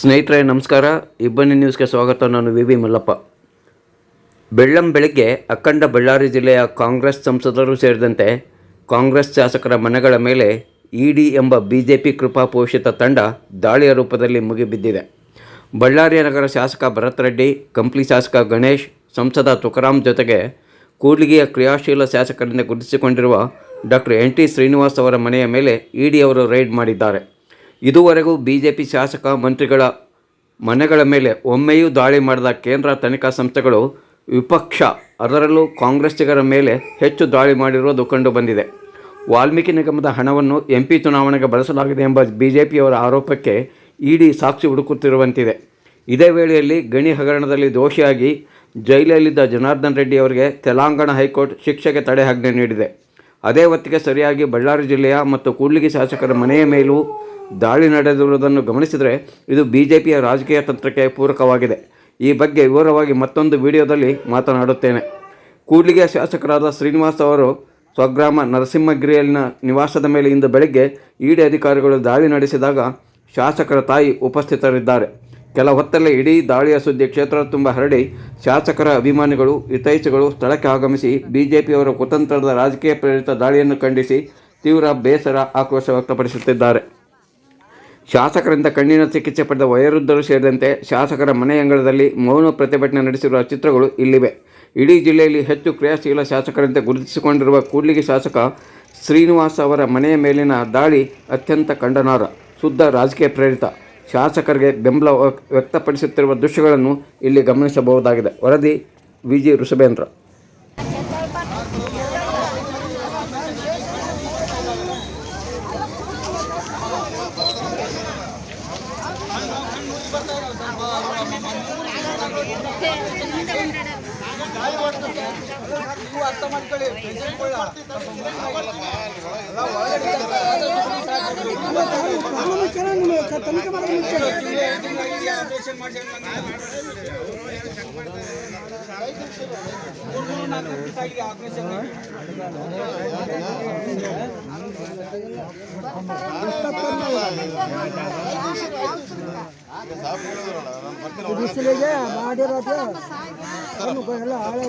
ಸ್ನೇಹಿತರೆ, ನಮಸ್ಕಾರ. ಇಬ್ಬನಿ ನ್ಯೂಸ್ಗೆ ಸ್ವಾಗತ. ನಾನು ವಿ ವಿ ಮಲ್ಲಪ್ಪ. ಬೆಳ್ಳಂ ಬೆಳಗ್ಗೆ ಅಖಂಡ ಬಳ್ಳಾರಿ ಜಿಲ್ಲೆಯ ಕಾಂಗ್ರೆಸ್ ಸಂಸದರು ಸೇರಿದಂತೆ ಕಾಂಗ್ರೆಸ್ ಶಾಸಕರ ಮನೆಗಳ ಮೇಲೆ ಇಡಿ ಎಂಬ ಬಿ ಜೆ ಪಿ ಕೃಪಾಪೋಷಿತ ತಂಡ ದಾಳಿಯ ರೂಪದಲ್ಲಿ ಮುಗಿಬಿದ್ದಿದೆ. ಬಳ್ಳಾರಿಯ ನಗರ ಶಾಸಕ ಭರತ್ ರೆಡ್ಡಿ, ಕಂಪ್ಲಿ ಶಾಸಕ ಗಣೇಶ್, ಸಂಸದ ತುಕಾರಾಂ ಜೊತೆಗೆ ಕೂಡ್ಲಿಗೆಯ ಕ್ರಿಯಾಶೀಲ ಶಾಸಕರಿಂದ ಗುರುತಿಸಿಕೊಂಡಿರುವ ಡಾಕ್ಟರ್ ಎನ್ ಟಿ ಶ್ರೀನಿವಾಸ್ ಅವರ ಮನೆಯ ಮೇಲೆ ಇಡಿ ಅವರು ರೈಡ್ ಮಾಡಿದ್ದಾರೆ. ಇದುವರೆಗೂ ಬಿಜೆಪಿ ಶಾಸಕ ಮಂತ್ರಿಗಳ ಮನೆಗಳ ಮೇಲೆ ಒಮ್ಮೆಯೂ ದಾಳಿ ಮಾಡದ ಕೇಂದ್ರ ತನಿಖಾ ಸಂಸ್ಥೆಗಳು ವಿಪಕ್ಷ ಅದರಲ್ಲೂ ಕಾಂಗ್ರೆಸ್ಸಿಗರ ಮೇಲೆ ಹೆಚ್ಚು ದಾಳಿ ಮಾಡಿರುವುದು ಕಂಡುಬಂದಿದೆ. ವಾಲ್ಮೀಕಿ ನಿಗಮದ ಹಣವನ್ನು ಎಂ ಪಿ ಚುನಾವಣೆಗೆ ಬಳಸಲಾಗಿದೆ ಎಂಬ ಬಿಜೆಪಿಯವರ ಆರೋಪಕ್ಕೆ ಇಡಿ ಸಾಕ್ಷಿ ಹುಡುಕುತ್ತಿರುವಂತಿದೆ. ಇದೇ ವೇಳೆಯಲ್ಲಿ ಗಣಿ ಹಗರಣದಲ್ಲಿ ದೋಷಿಯಾಗಿ ಜೈಲಲ್ಲಿದ್ದ ಜನಾರ್ದನ್ ರೆಡ್ಡಿ ಅವರಿಗೆ ತೆಲಂಗಾಣ ಹೈಕೋರ್ಟ್ ಶಿಕ್ಷೆಗೆ ತಡೆಯಾಜ್ಞೆ ನೀಡಿದೆ. ಅದೇ ಹೊತ್ತಿಗೆ ಸರಿಯಾಗಿ ಬಳ್ಳಾರಿ ಜಿಲ್ಲೆಯ ಮತ್ತು ಕೂಡ್ಲಿಗಿ ಶಾಸಕರ ಮನೆಯ ಮೇಲೂ ದಾಳಿ ನಡೆದಿರುವುದನ್ನು ಗಮನಿಸಿದರೆ ಇದು ಬಿಜೆಪಿಯ ರಾಜಕೀಯ ತಂತ್ರಕ್ಕೆ ಪೂರಕವಾಗಿದೆ. ಈ ಬಗ್ಗೆ ವಿವರವಾಗಿ ಮತ್ತೊಂದು ವಿಡಿಯೋದಲ್ಲಿ ಮಾತನಾಡುತ್ತೇನೆ. ಕೂಡ್ಲಿಗೆ ಶಾಸಕರಾದ ಶ್ರೀನಿವಾಸ್ ಅವರು ಸ್ವಗ್ರಾಮ ನರಸಿಂಹಗಿರಿಯಲ್ಲಿನ ನಿವಾಸದ ಮೇಲೆ ಇಂದು ಬೆಳಗ್ಗೆ ಇಡಿ ಅಧಿಕಾರಿಗಳು ದಾಳಿ ನಡೆಸಿದಾಗ ಶಾಸಕರ ತಾಯಿ ಉಪಸ್ಥಿತರಿದ್ದಾರೆ. ಕೆಲ ಹೊತ್ತಲ್ಲೇ ಇಡೀ ದಾಳಿಯ ಸುದ್ದಿ ಕ್ಷೇತ್ರ ತುಂಬ ಹರಡಿ ಶಾಸಕರ ಅಭಿಮಾನಿಗಳು, ಹಿತೈಷಿಗಳು ಸ್ಥಳಕ್ಕೆ ಆಗಮಿಸಿ ಬಿಜೆಪಿಯವರ ಕುತಂತ್ರದ ರಾಜಕೀಯ ಪ್ರೇರಿತ ದಾಳಿಯನ್ನು ಖಂಡಿಸಿ ತೀವ್ರ ಬೇಸರ ಆಕ್ರೋಶ ವ್ಯಕ್ತಪಡಿಸುತ್ತಿದ್ದಾರೆ. ಶಾಸಕರಿಂದ ಕಣ್ಣಿನ ಚಿಕಿತ್ಸೆ ಪಡೆದ ವಯೋವೃದ್ಧರು ಸೇರಿದಂತೆ ಶಾಸಕರ ಮನೆಯಂಗಳದಲ್ಲಿ ಮೌನ ಪ್ರತಿಭಟನೆ ನಡೆಸಿರುವ ಚಿತ್ರಗಳು ಇಲ್ಲಿವೆ. ಇಡೀ ಜಿಲ್ಲೆಯಲ್ಲಿ ಹೆಚ್ಚು ಕ್ರಿಯಾಶೀಲ ಶಾಸಕರಂತೆ ಗುರುತಿಸಿಕೊಂಡಿರುವ ಕೂಡ್ಲಿಗಿ ಶಾಸಕ ಶ್ರೀನಿವಾಸ್ ಅವರ ಮನೆಯ ಮೇಲಿನ ದಾಳಿ ಅತ್ಯಂತ ಖಂಡನಾರ್ಹ ಶುದ್ಧ ರಾಜಕೀಯ ಪ್ರೇರಿತ. ಶಾಸಕರಿಗೆ ಬೆಂಬಲ ವ್ಯಕ್- ವ್ಯಕ್ತಪಡಿಸುತ್ತಿರುವ ದೃಶ್ಯಗಳನ್ನು ಇಲ್ಲಿ ಗಮನಿಸಬಹುದಾಗಿದೆ. ವರದಿ ವಿ ಜಿ ಋಷಭೇಂದ್ರ ಬಿಸಿಲಿಗೆ ಮಾಡಿರೋದು ಎಲ್ಲ ಹಾಳೆ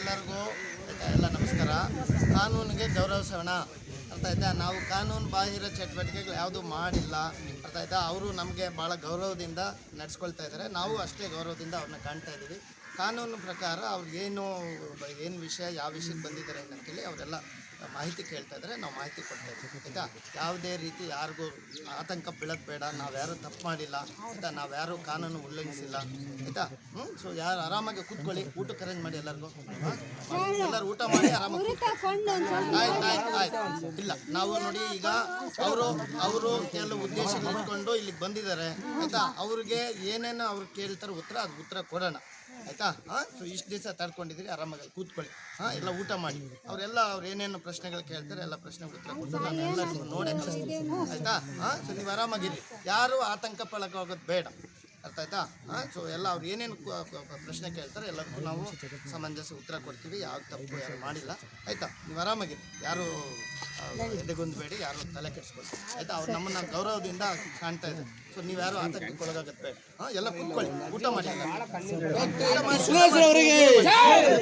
ಎಲ್ಲರಿಗೂ ಎಲ್ಲ ನಮಸ್ಕಾರ. ಕಾನೂನಿಗೆ ಗೌರವಿಸೋಣ ಅರ್ಥ ಆಯ್ತಾ ನಾವು ಕಾನೂನು ಬಾಹಿರ ಚಟುವಟಿಕೆಗಳು ಯಾವುದೂ ಮಾಡಿಲ್ಲ ಅರ್ಥ ಆಯ್ತಾ ಅವರು ನಮಗೆ ಭಾಳ ಗೌರವದಿಂದ ನಡೆಸ್ಕೊಳ್ತಾ ಇದ್ದಾರೆ. ನಾವು ಅಷ್ಟೇ ಗೌರವದಿಂದ ಅವ್ರನ್ನ ಕಾಣ್ತಾ ಇದ್ದೀವಿ. ಕಾನೂನು ಪ್ರಕಾರ ಅವ್ರಿಗೇನು ಏನು ಏನು ವಿಷಯ, ಯಾವ ವಿಷಯಕ್ಕೆ ಬಂದಿದ್ದಾರೆ ಅಂತೇಳಿ ಅವರೆಲ್ಲ ಮಾಹಿತಿ ಕೇಳ್ತಾ ಇದ್ರೆ ನಾವು ಮಾಹಿತಿ ಕೊಡ್ತೇವೆ ಆಯಿತಾ? ಯಾವುದೇ ರೀತಿ ಯಾರಿಗೂ ಆತಂಕ ಬೀಳೋದು ಬೇಡ ನಾವು ಯಾರೂ ತಪ್ಪು ಮಾಡಿಲ್ಲ ಆಯಿತಾ ನಾವು ಯಾರೂ ಕಾನೂನು ಉಲ್ಲಂಘಿಸಿಲ್ಲ ಆಯಿತಾ? ಹ್ಞೂ ಸೊ ಯಾರು ಆರಾಮಾಗಿ ಕೂತ್ಕೊಳ್ಳಿ ಊಟಕ್ಕೆ ಅರೇಂಜ್ ಮಾಡಿ ಎಲ್ಲರಿಗೂ. ಎಲ್ಲರೂ ಊಟ ಮಾಡಿ ಆರಾಮಾಗಿ ಆಯ್ತು ಆಯ್ತು ಆಯ್ತು. ಇಲ್ಲ ನಾವು ನೋಡಿ ಈಗ ಅವರು ಅವರು ಕೆಲವು ಉದ್ದೇಶಗಳು ಇಟ್ಕೊಂಡು ಇಲ್ಲಿಗೆ ಬಂದಿದ್ದಾರೆ ಆಯಿತಾ? ಅವ್ರಿಗೆ ಏನೇನು ಅವ್ರು ಕೇಳ್ತಾರೆ ಉತ್ತರ ಅದು ಉತ್ತರ ಕೊಡೋಣ. ಆಯ್ತಾ? ಹಾಂ ಸೊ ಇಷ್ಟು ದಿವಸ ತಡ್ಕೊಂಡಿದ್ದೀರಿ ಆರಾಮಾಗಿ ಕೂತ್ಕೊಳ್ಳಿ. ಹಾಂ ಎಲ್ಲ ಊಟ ಮಾಡಿ. ಅವರೆಲ್ಲ ಅವ್ರು ಏನೇನು ಪ್ರಶ್ನೆಗಳು ಕೇಳ್ತಾರೆ ಎಲ್ಲ ಪ್ರಶ್ನೆ ಉತ್ತರ ಕೊಡ್ತಾರೆ. ನಾನು ನೋಡೇ ಕಳಿಸ್ತೀನಿ ಆಯ್ತಾ? ಹಾಂ ಸೊ ನೀವು ಆರಾಮಾಗಿರಿ. ಯಾರು ಆತಂಕ ಪಳಗೋಗೋದು ಬೇಡ. ಅರ್ಥ ಆಯ್ತಾ? ಹಾಂ ಸೊ ಎಲ್ಲ ಅವ್ರು ಏನೇನು ಪ್ರಶ್ನೆ ಕೇಳ್ತಾರೆ ಎಲ್ಲರಿಗೂ ನಾವು ಸಮಂಜಸ ಉತ್ತರ ಕೊಡ್ತೀವಿ ಯಾವ ತಪ್ಪು ಯಾರು ಮಾಡಿಲ್ಲ. ಆಯ್ತಾ? ನೀವು ಆರಾಮಾಗಿ ಯಾರು ಎದೆಗೊಂದ್ಬೇಡಿ ಯಾರು ತಲೆ ಕೆಡಿಸ್ಕೊಳ್ತೀವಿ ಆಯ್ತಾ? ಅವ್ರು ನಮ್ಮನ್ನ ಗೌರವದಿಂದ ಕಾಣ್ತಾ ಇದ್ದಾರೆ. ಸೊ ನೀವು ಯಾರು ಆತಂಕಕ್ಕೆ ಒಳಗಾಗತ್ತೆ ಹಾಂ ಎಲ್ಲ ಕುತ್ಕೊಳ್ಳಿ ಊಟ ಮಾಡಿ.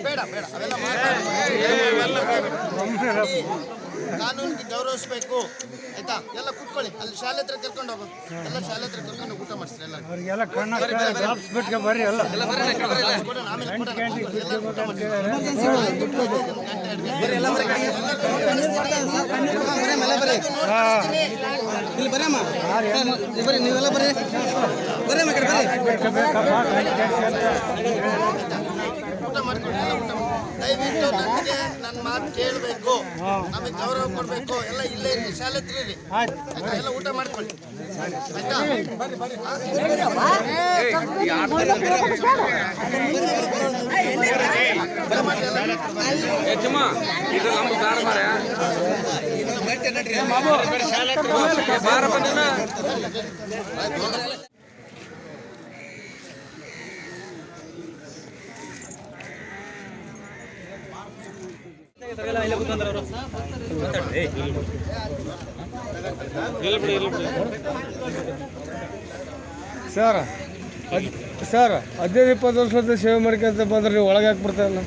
ಬೇಡ ಬೇಡ ಅವೆಲ್ಲ ಕಾನೂನಿಗೆ ಗೌರವಿಸ್ಬೇಕು. ಆಯ್ತಾ? ಎಲ್ಲ ಕುತ್ಕೊಳ್ಳಿ. ಅಲ್ಲಿ ಶಾಲೆ ಹತ್ರ ಕರ್ಕೊಂಡು ಹೋಗೋದು ಎಲ್ಲ ಶಾಲೆ ಹತ್ರ ಕರ್ಕೊಂಡು ಊಟ ಮಾಡಿಸ್ರಿ ಎಲ್ಲ ಅವ್ರಿಗೆಲ್ಲ ಕಣ್ಣ ಡ್ರಾಪ್ಸ್ ಬಿಟ್ಗೆ ಬರ್ರಿ ಎಲ್ಲ. ಇಲ್ಲಿ ಬರಮ್ಮ ಬರ್ರಿ ನೀವೆಲ್ಲ ಬರ್ರಿ. ಊಟ ಮಾಡ್ಕೊಳ್ಳಿ ಊಟ. ದಯವಿಟ್ಟು ನನಗೆ ನನ್ನ ಮಾತು ಕೇಳಬೇಕು. ನಮಗೆ ಗೌರವ ಕೊಡಬೇಕು. ಎಲ್ಲ ಇಲ್ಲೇ ಇರಿ ಶಾಲೆ ಹತ್ರ ಇರಿ ಆಯ್ತು? ಎಲ್ಲ ಊಟ ಮಾಡ್ಕೊಳ್ಳಿ. ಆಯ್ತಾ? ಬಾರ ಮಾಡಿ ಸರ್ ಅದು ಸರ್ ಹದಿನೈದು ಇಪ್ಪತ್ತು ವರ್ಷದ ಸೇವೆ ಮಾಡ್ಕೊಂತ ಬಂದ್ರೆ ನೀವು ಒಳಗೆ ಹಾಕ್ಬಿಡ್ತಾರಲ್ಲ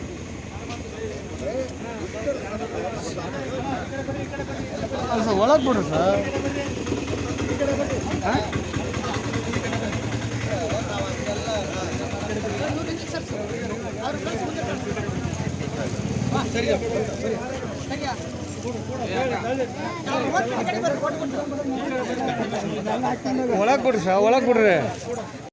ಸರ್ ಒಳಗೆ ಬಿಡ್ರಿ ಸರ್. ಒಳಗೆ ಬಿಡ್ರಿ ಸರ್ ಒಳಗೆ ಬಿಡ್ರಿ